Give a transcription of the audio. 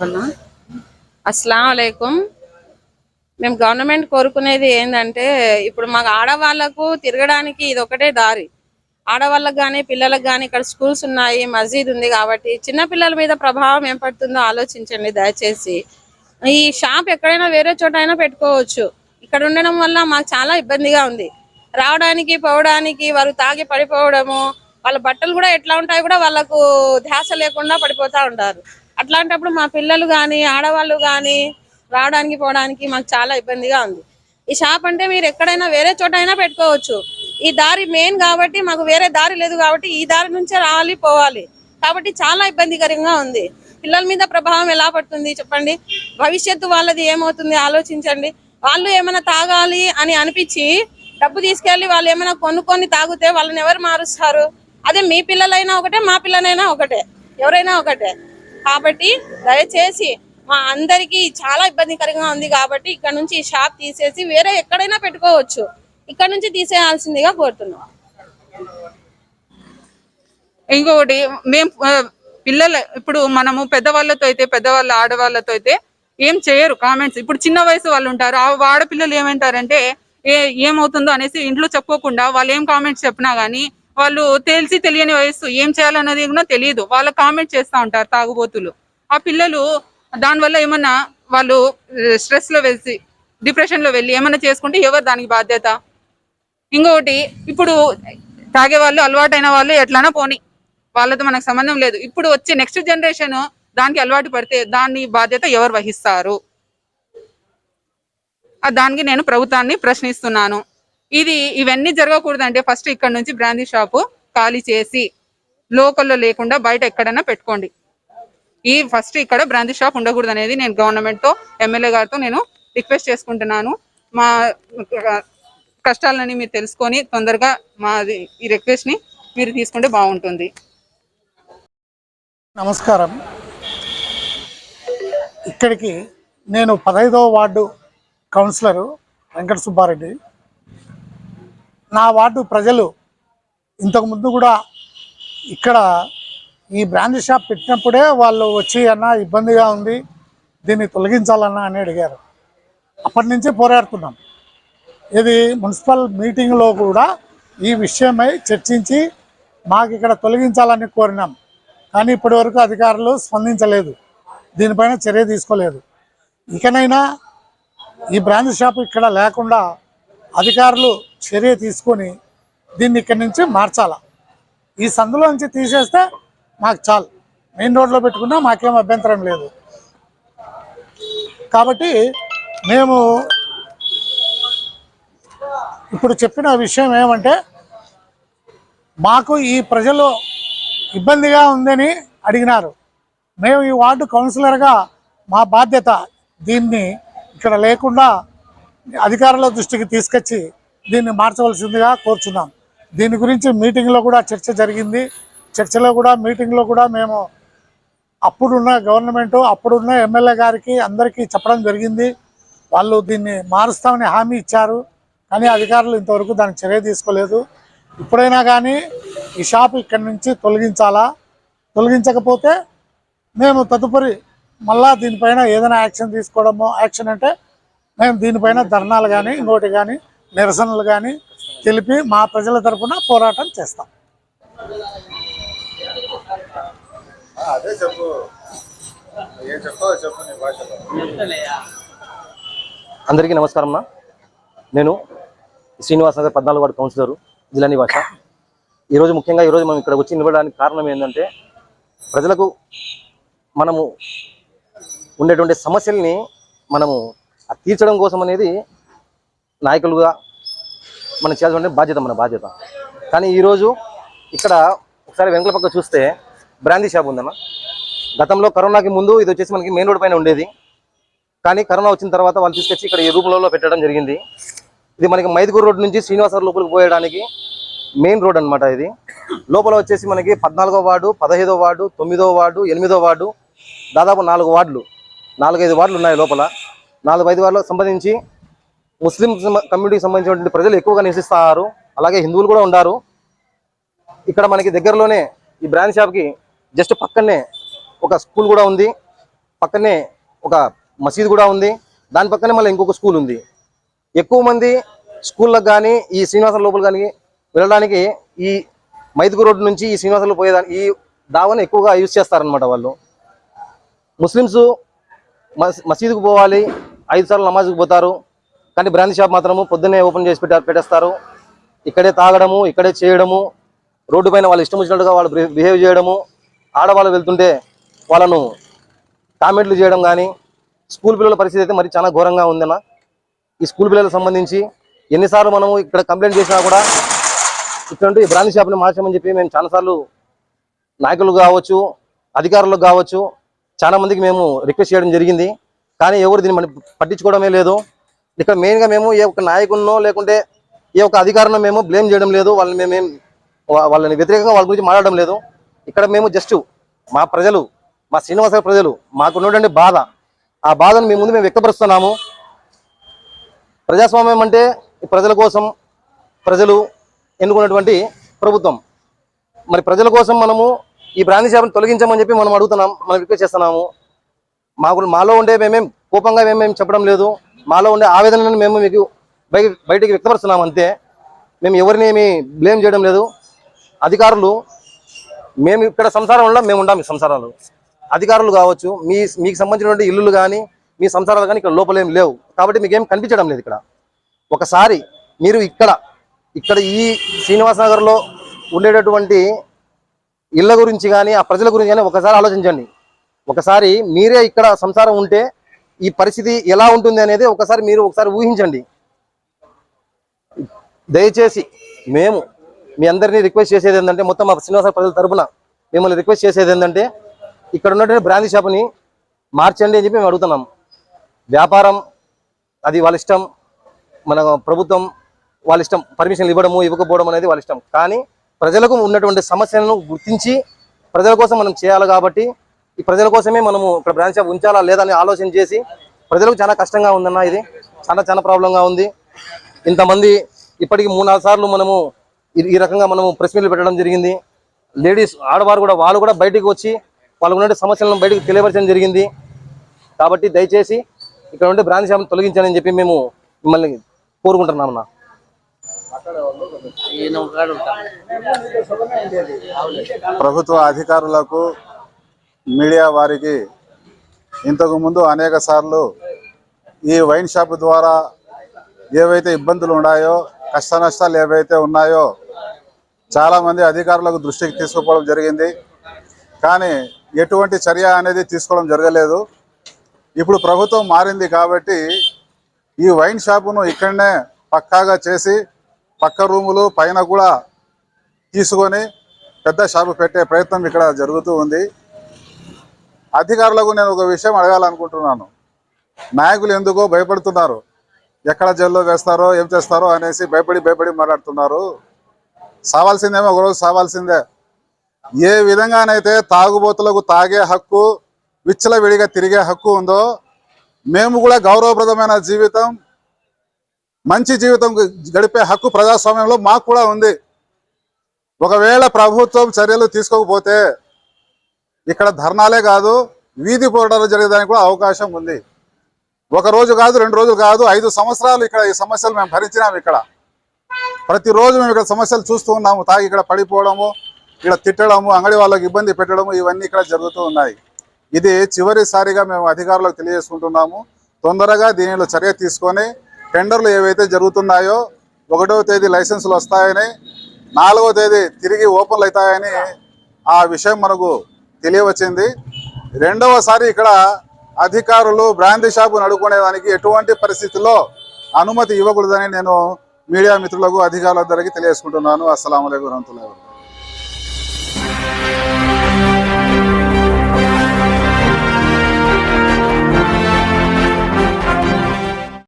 చెప్పన్నా అస్సలం మేము గవర్నమెంట్ కోరుకునేది ఏంటంటే ఇప్పుడు మాకు ఆడవాళ్ళకు తిరగడానికి ఇది ఒకటే దారి. ఆడవాళ్ళకు కానీ పిల్లలకు కానీ ఇక్కడ స్కూల్స్ ఉన్నాయి మస్జిద్ ఉంది కాబట్టి చిన్న పిల్లల మీద ప్రభావం ఏం పడుతుందో ఆలోచించండి దయచేసి. ఈ షాప్ ఎక్కడైనా వేరే చోట అయినా పెట్టుకోవచ్చు. ఇక్కడ ఉండడం వల్ల మాకు చాలా ఇబ్బందిగా ఉంది. రావడానికి పోవడానికి వారు తాగి పడిపోవడము వాళ్ళ బట్టలు కూడా ఎట్లా ఉంటాయి కూడా వాళ్ళకు ధ్యాస లేకుండా పడిపోతా ఉంటారు. అట్లాంటప్పుడు మా పిల్లలు కానీ ఆడవాళ్ళు కానీ రావడానికి పోవడానికి మాకు చాలా ఇబ్బందిగా ఉంది. ఈ షాప్ అంటే మీరు ఎక్కడైనా వేరే చోట అయినా పెట్టుకోవచ్చు. ఈ దారి మెయిన్ కాబట్టి మాకు వేరే దారి లేదు కాబట్టి ఈ దారి నుంచే రావాలి పోవాలి. కాబట్టి చాలా ఇబ్బందికరంగా ఉంది. పిల్లల మీద ప్రభావం ఎలా పడుతుంది చెప్పండి? భవిష్యత్తు వాళ్ళది ఏమవుతుంది ఆలోచించండి. వాళ్ళు ఏమైనా తాగాలి అని అనిపించి డబ్బు తీసుకెళ్ళి వాళ్ళు ఏమైనా కొనుక్కొని తాగితే వాళ్ళని ఎవరు మారుస్తారు? అదే మీ పిల్లలైనా ఒకటే మా పిల్లలైనా ఒకటే. ఎవరైనా ఒకటే. కాబట్టి దయచేసి మా అందరికీ చాలా ఇబ్బందికరంగా ఉంది కాబట్టి ఇక్కడ నుంచి ఈ షాప్ తీసేసి వేరే ఎక్కడైనా పెట్టుకోవచ్చు. ఇక్కడ నుంచి తీసేయాల్సిందిగా కోరుతున్నాం. ఇంకొకటి మేము పిల్లలు ఇప్పుడు మనము పెద్దవాళ్ళతో అయితే పెద్దవాళ్ళ ఆడవాళ్ళతో అయితే ఏం చేయరు కామెంట్స్ ఇప్పుడు చిన్న వయసు వాళ్ళు ఉంటారు ఆ ఆడపిల్లలు ఏమంటారంటే ఏ ఏమవుతుందో అనేసి ఇంట్లో చెప్పుకోకుండా వాళ్ళు ఏం కామెంట్స్ చెప్పినా గానీ వాళ్ళు తెలిసి తెలియని వయసు ఏం చేయాలన్నది కూడా తెలియదు. వాళ్ళ కామెంట్ చేస్తూ ఉంటారు తాగుబోతులు. ఆ పిల్లలు దానివల్ల ఏమన్నా వాళ్ళు స్ట్రెస్లో వెళ్ళి డిప్రెషన్లో వెళ్ళి ఏమన్నా చేసుకుంటే ఎవరు దానికి బాధ్యత? ఇంకొకటి ఇప్పుడు తాగే వాళ్ళు అలవాటైన వాళ్ళు ఎట్లనా పోని వాళ్ళతో మనకు సంబంధం లేదు. ఇప్పుడు వచ్చే నెక్స్ట్ జనరేషన్ దానికి అలవాటు పడితే దాని బాధ్యత ఎవరు వహిస్తారు? దానికి నేను ప్రభుత్వాన్ని ప్రశ్నిస్తున్నాను. ఇది ఇవన్నీ జరగకూడదంటే ఫస్ట్ ఇక్కడ నుంచి బ్రాందీ షాపు ఖాళీ చేసి లోకల్లో లేకుండా బయట ఎక్కడైనా పెట్టుకోండి. ఈ ఫస్ట్ ఇక్కడ బ్రాందీ షాప్ ఉండకూడదు అనేది నేను గవర్నమెంట్తో ఎమ్మెల్యే గారితో నేను రిక్వెస్ట్ చేసుకుంటున్నాను. మా కష్టాలని మీరు తెలుసుకొని తొందరగా మాది ఈ రిక్వెస్ట్ని మీరు తీసుకుంటే బాగుంటుంది. నమస్కారం. ఇక్కడికి నేను పదహైదవ వార్డు కౌన్సిలరు వెంకట సుబ్బారెడ్డి. నా వార్డు ప్రజలు ఇంతకుముందు కూడా ఇక్కడ ఈ బ్రాండ్ షాప్ పెట్టినప్పుడే వాళ్ళు వచ్చి అన్న ఇబ్బందిగా ఉంది దీన్ని తొలగించాలన్నా అని అడిగారు. అప్పటి నుంచి పోరాడుతున్నాం. ఇది మున్సిపల్ మీటింగ్లో కూడా ఈ విషయమై చర్చించి మాకు ఇక్కడ తొలగించాలని కోరినాం. కానీ ఇప్పటి వరకు అధికారులు స్పందించలేదు. దీనిపైన చర్య తీసుకోలేదు. ఇకనైనా ఈ బ్రాంచ్ షాప్ ఇక్కడ లేకుండా అధికారులు చర్య తీసుకొని దీన్ని ఇక్కడి నుంచి మార్చాల? ఈ సందులో నుంచి తీసేస్తే మాకు చాలు. మెయిన్ రోడ్లో పెట్టుకున్నా మాకేం అభ్యంతరం లేదు. కాబట్టి మేము ఇప్పుడు చెప్పిన విషయం ఏమంటే మాకు ఈ ప్రజలు ఇబ్బందిగా ఉందని అడిగినారు. మేము ఈ వార్డు కౌన్సిలర్గా మా బాధ్యత దీన్ని ఇక్కడ లేకుండా అధికారుల దృష్టికి తీసుకొచ్చి దీన్ని మార్చవలసిందిగా కోరుచున్నాం. దీని గురించి మీటింగ్లో కూడా చర్చ జరిగింది. చర్చలో కూడా మీటింగ్లో కూడా మేము అప్పుడున్న గవర్నమెంట్ అప్పుడున్న ఎమ్మెల్యే గారికి అందరికీ చెప్పడం జరిగింది. వాళ్ళు దీన్ని మారుస్తామని హామీ ఇచ్చారు. కానీ అధికారులు ఇంతవరకు దానికి చర్య తీసుకోలేదు. ఇప్పుడైనా కానీ ఈ షాప్ ఇక్కడి నుంచి తొలగించాలా? తొలగించకపోతే మేము తదుపరి మళ్ళా దీనిపైన ఏదైనా యాక్షన్ తీసుకోవడమో యాక్షన్ అంటే మేము దీనిపైన ధర్నాలు కానీ ఇంకోటి కానీ నిరసనలు కానీ తెలిపి మా ప్రజల తరపున పోరాటం చేస్తాం. అదే చెప్పు. ఏం చెప్పో చెప్పు నీ భాషలో. అందరికీ నమస్కారం అన్న. నేను శ్రీనివాస్ నగర్ పద్నాలుగు వార్డు కౌన్సిలరు జిల్లా నివాస. ఈరోజు ముఖ్యంగా ఈరోజు మనం ఇక్కడ వచ్చి నిలబడడానికి కారణం ఏంటంటే ప్రజలకు మనము ఉండేటువంటి సమస్యల్ని మనము అది తీర్చడం కోసం అనేది నాయకులుగా మనం చేయాల్సిన బాధ్యత మన బాధ్యత. కానీ ఈరోజు ఇక్కడ ఒకసారి వెనుకల పక్క చూస్తే బ్రాందీ షాప్ ఉందన్న. గతంలో కరోనాకి ముందు ఇది వచ్చేసి మనకి మెయిన్ రోడ్ పైన ఉండేది. కానీ కరోనా వచ్చిన తర్వాత వాళ్ళు తీసుకొచ్చి ఇక్కడ ఈ రూపంలో పెట్టడం జరిగింది. ఇది మనకి మైదుగూరు రోడ్ నుంచి శ్రీనివాస లోపలికి పోయడానికి మెయిన్ రోడ్ అన్నమాట ఇది. లోపల వచ్చేసి మనకి పద్నాలుగో వార్డు పదహైదో వార్డు తొమ్మిదో వార్డు ఎనిమిదో వార్డు దాదాపు నాలుగు వార్డులు నాలుగైదు వార్డులు ఉన్నాయి లోపల. నాలుగు ఐదు వారిలో సంబంధించి ముస్లిం కమ్యూనిటీకి సంబంధించినటువంటి ప్రజలు ఎక్కువగా నివసిస్తారు. అలాగే హిందువులు కూడా ఉన్నారు ఇక్కడ మనకి దగ్గరలోనే ఈ బ్రాంచ్ షాప్కి జస్ట్ పక్కనే ఒక స్కూల్ కూడా ఉంది. పక్కనే ఒక మసీదు కూడా ఉంది. దాని పక్కనే మళ్ళీ ఇంకొక స్కూల్ ఉంది. ఎక్కువ మంది స్కూళ్ళకు కానీ ఈ శ్రీనివాసం లోపల కానీ వెళ్ళడానికి ఈ మైదుగు రోడ్డు నుంచి ఈ శ్రీనివాసంలో పోయేదాన్ని ఈ దావని ఎక్కువగా యూజ్ చేస్తారనమాట వాళ్ళు. ముస్లిమ్స్ మసీదుకు పోవాలి. ఐదు సార్లు నమాజ్కి పోతారు. కానీ బ్రాందీ షాప్ మాత్రము పొద్దున్నే ఓపెన్ చేసి పెట్టారు పెట్టేస్తారు. ఇక్కడే తాగడము ఇక్కడే చేయడము రోడ్డు పైన వాళ్ళు ఇష్టం వచ్చినట్టుగా వాళ్ళు బిహేవ్ చేయడము ఆడవాళ్ళు వెళ్తుంటే వాళ్ళను కామెంట్లు చేయడం కానీ స్కూల్ పిల్లల పరిస్థితి అయితే మరి చాలా ఘోరంగా ఉందన్న. ఈ స్కూల్ పిల్లలకు సంబంధించి ఎన్నిసార్లు మనము ఇక్కడ కంప్లైంట్ చేసినా కూడా ఇటువంటి బ్రాందీ షాప్ని మార్చమని చెప్పి మేము చాలాసార్లు నాయకులు కావచ్చు అధికారులకు కావచ్చు చాలా మందికి మేము రిక్వెస్ట్ చేయడం జరిగింది. కానీ ఎవరు దీన్ని మనం పట్టించుకోవడమే లేదు. ఇక్కడ మెయిన్గా మేము ఏ ఒక్క నాయకున్నో లేకుంటే ఏ ఒక్క అధికారంలో మేము బ్లేమ్ చేయడం లేదు. వాళ్ళని మేమేం వాళ్ళని వ్యతిరేకంగా వాళ్ళ గురించి మాట్లాడడం లేదు. ఇక్కడ మేము జస్ట్ మా ప్రజలు మా శ్రీనివాస ప్రజలు మాకున్నటువంటి బాధ. ఆ బాధను మీ ముందు మేము వ్యక్తపరుస్తున్నాము. ప్రజాస్వామ్యం అంటే ప్రజల కోసం ప్రజలు ఎన్నుకున్నటువంటి ప్రభుత్వం. మరి ప్రజల కోసం మనము ఈ బ్రాందీ చేపను తొలగించమని చెప్పి మనం అడుగుతున్నాం మనం రిక్వెస్ట్ చేస్తున్నాము. మాకు మాలో ఉండే మేమేం కోపంగా మేమేం చెప్పడం లేదు. మాలో ఉండే ఆవేదనను మేము మీకు బయటికి వ్యక్తపరుస్తున్నాం అంతే. మేము ఎవరిని ఏమి బ్లేమ్ చేయడం లేదు. అధికారులు మేము ఇక్కడ సంసారంలో మేము ఉండాం ఈ సంసారాలు. అధికారులు కావచ్చు మీ మీకు సంబంధించినటువంటి ఇల్లులు కానీ మీ సంసారాలు కానీ ఇక్కడ లోపలేం లేవు. కాబట్టి మీకేం కనిపించడం లేదు ఇక్కడ. ఒకసారి మీరు ఇక్కడ ఇక్కడ ఈ శ్రీనివాస నగర్లో ఉండేటటువంటి ఇళ్ళ గురించి కానీ ఆ ప్రజల గురించి కానీ ఒకసారి ఆలోచించండి. ఒకసారి మీరే ఇక్కడ సంసారం ఉంటే ఈ పరిస్థితి ఎలా ఉంటుంది అనేది ఒకసారి మీరు ఒకసారి ఊహించండి. దయచేసి మేము మీ అందరినీ రిక్వెస్ట్ చేసేది ఏంటంటే మొత్తం మా శ్రీనివాస ప్రజల తరపున మిమ్మల్ని రిక్వెస్ట్ చేసేది ఏంటంటే ఇక్కడ ఉన్నటువంటి బ్రాంది షాప్ని మార్చండి అని చెప్పి మేము అడుగుతున్నాం. వ్యాపారం అది వాళ్ళ ఇష్టం మన ప్రభుత్వం వాళ్ళ ఇష్టం పర్మిషన్లు ఇవ్వడము ఇవ్వకపోవడం అనేది వాళ్ళ ఇష్టం. కానీ ప్రజలకు ఉన్నటువంటి సమస్యలను గుర్తించి ప్రజల కోసం మనం చేయాలి కాబట్టి ఈ ప్రజల కోసమే మనము ఇక్కడ బ్రాంచ్ షాప్ ఉంచాలా లేదా అని ఆలోచన చేసి ప్రజలకు చాలా కష్టంగా ఉందన్న ఇది. చాలా చాలా ప్రాబ్లంగా ఉంది. ఇంతమంది ఇప్పటికి మూడు నాలుగు సార్లు మనము ఈ- ఈ రకంగా మనము ప్రెస్ మీట్లు పెట్టడం జరిగింది. లేడీస్ ఆడవారు కూడా వాళ్ళు కూడా బయటికి వచ్చి వాళ్ళకు ఉన్న సమస్యలను బయటకు తెలియపరచడం జరిగింది. కాబట్టి దయచేసి ఇక్కడ ఉండే బ్రాంచ్ షాప్ని తొలగించాలని చెప్పి మేము మిమ్మల్ని కోరుకుంటున్నాం అన్న. ప్రభుత్వ అధికారులకు మీడియా వారికి ఇంతకుముందు అనేక సార్లు ఈ వైన్ షాప్ ద్వారా ఏవైతే ఇబ్బందులు ఉన్నాయో కష్ట నష్టాలు ఏవైతే ఉన్నాయో చాలామంది అధికారులకు దృష్టికి తీసుకుపోవడం జరిగింది. కానీ ఎటువంటి చర్య అనేది తీసుకోవడం జరగలేదు. ఇప్పుడు ప్రభుత్వం మారింది కాబట్టి ఈ వైన్ షాపును ఇక్కడనే పక్కాగా చేసి పక్క రూములు పైన కూడా తీసుకొని పెద్ద షాపు పెట్టే ప్రయత్నం ఇక్కడ జరుగుతూ ఉంది. అధికారులకు నేను ఒక విషయం అడగాలనుకుంటున్నాను. నాయకులు ఎందుకో భయపడుతున్నారు. ఎక్కడ జైల్లో వేస్తారో ఏం చేస్తారో అనేసి భయపడి భయపడి మాట్లాడుతున్నారు. సావాల్సిందేమో ఒకరోజు సావాల్సిందే. ఏ విధంగానైతే తాగుబోతులకు తాగే హక్కు విచ్చలవిడిగా తిరిగే హక్కు ఉందో మేము కూడా గౌరవప్రదమైన జీవితం మంచి జీవితం గడిపే హక్కు ప్రజాస్వామ్యంలో మాకు కూడా ఉంది. ఒకవేళ ప్రభుత్వం చర్యలు తీసుకోకపోతే ఇక్కడ ధర్నాలే కాదు వీధి పోరాటాలు జరిగేదానికి కూడా అవకాశం ఉంది. ఒక రోజు కాదు రెండు రోజులు కాదు ఐదు సంవత్సరాలు ఇక్కడ ఈ సమస్యలు మేము భరించినాము ఇక్కడ. ప్రతిరోజు మేము ఇక్కడ సమస్యలు చూస్తూ ఉన్నాము తాగి ఇక్కడ పడిపోవడము ఇక్కడ తిట్టడము అంగడి వాళ్ళకి ఇబ్బంది పెట్టడము ఇవన్నీ ఇక్కడ జరుగుతూ ఉన్నాయి. ఇది చివరిసారిగా మేము అధికారులకు తెలియజేసుకుంటున్నాము. తొందరగా దీనిలో చర్య తీసుకొని టెండర్లు ఏవైతే జరుగుతున్నాయో ఒకటవ తేదీ లైసెన్సులు వస్తాయని నాలుగో తేదీ తిరిగి ఓపెన్లు అవుతాయని ఆ విషయం మనకు తెలియవచ్చింది. రెండవసారి ఇక్కడ అధికారులు బ్రాందీ షాపు నడుకునేదానికి ఎటువంటి పరిస్థితుల్లో అనుమతి ఇవ్వకూడదని నేను మీడియా మిత్రులకు అధికారులందరికీ తెలియజేసుకుంటున్నాను. అస్సలం వరహతుల్లా